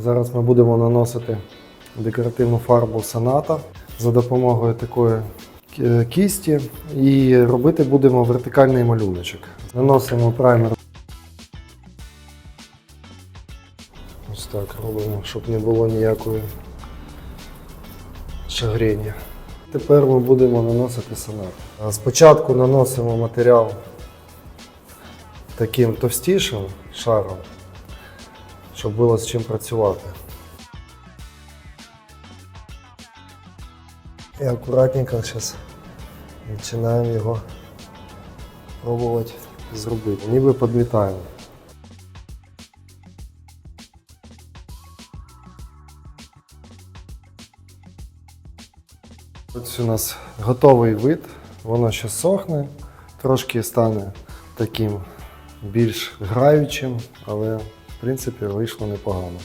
Зараз ми будемо наносити декоративну фарбу Соната за допомогою такої кі- кісті і робити будемо вертикальний малюночок. Наносимо праймер. Ось так робимо, щоб не було ніякої шагрення. Тепер ми будемо наносити сонат. А Спочатку наносимо матеріал таким товстішим шаром, щоб було з чим працювати. І акуратненько зараз починаємо його пробувати зробити. Ніби підмітаємо. Ось у нас готовий вид, воно ще сохне, трошки стане таким більш граючим, але в принципі, вийшло непогано.